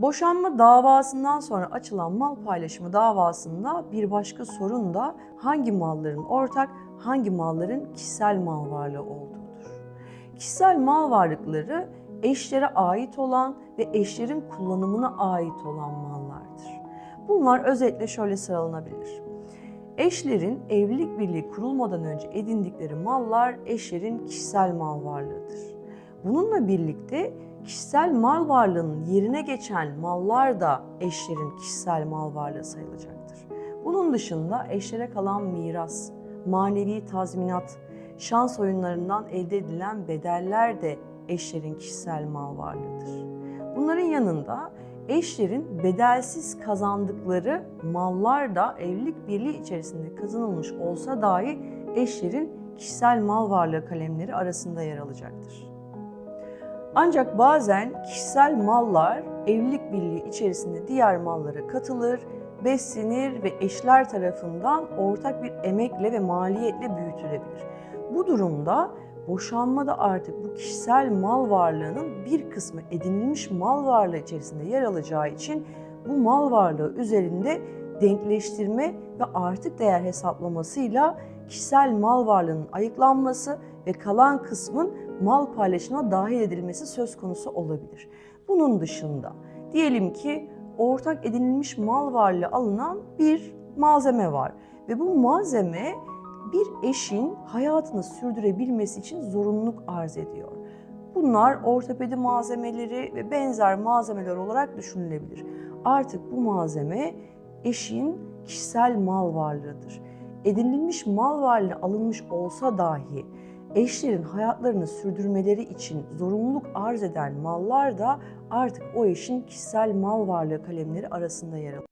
Boşanma davasından sonra açılan mal paylaşımı davasında bir başka sorun da hangi malların ortak, hangi malların kişisel mal varlığı olduğudur. Kişisel mal varlıkları eşlere ait olan ve eşlerin kullanımına ait olan mallardır. Bunlar özetle şöyle sıralanabilir. Eşlerin evlilik birliği kurulmadan önce edindikleri mallar eşlerin kişisel mal varlığıdır. Bununla birlikte kişisel mal varlığının yerine geçen mallar da eşlerin kişisel mal varlığı sayılacaktır. Bunun dışında eşlere kalan miras, manevi tazminat, şans oyunlarından elde edilen bedeller de eşlerin kişisel mal varlığıdır. Bunların yanında eşlerin bedelsiz kazandıkları mallar da evlilik birliği içerisinde kazanılmış olsa dahi eşlerin kişisel mal varlığı kalemleri arasında yer alacaktır. Ancak bazen kişisel mallar evlilik birliği içerisinde diğer mallara katılır, beslenir ve eşler tarafından ortak bir emekle ve maliyetle büyütülebilir. Bu durumda boşanmada artık bu kişisel mal varlığının bir kısmı edinilmiş mal varlığı içerisinde yer alacağı için bu mal varlığı üzerinde denkleştirme ve artık değer hesaplamasıyla kişisel mal varlığının ayıklanması ve kalan kısmın mal paylaşımına dahil edilmesi söz konusu olabilir. Bunun dışında diyelim ki ortak edinilmiş mal varlığı alınan bir malzeme var ve bu malzeme bir eşin hayatını sürdürebilmesi için zorunluluk arz ediyor. Bunlar ortopedi malzemeleri ve benzer malzemeler olarak düşünülebilir. Artık bu malzeme eşin kişisel mal varlığıdır. Edinilmiş mal varlığı alınmış olsa dahi eşlerin hayatlarını sürdürmeleri için zorunluluk arz eden mallar da artık o eşin kişisel mal varlığı kalemleri arasında yer alır.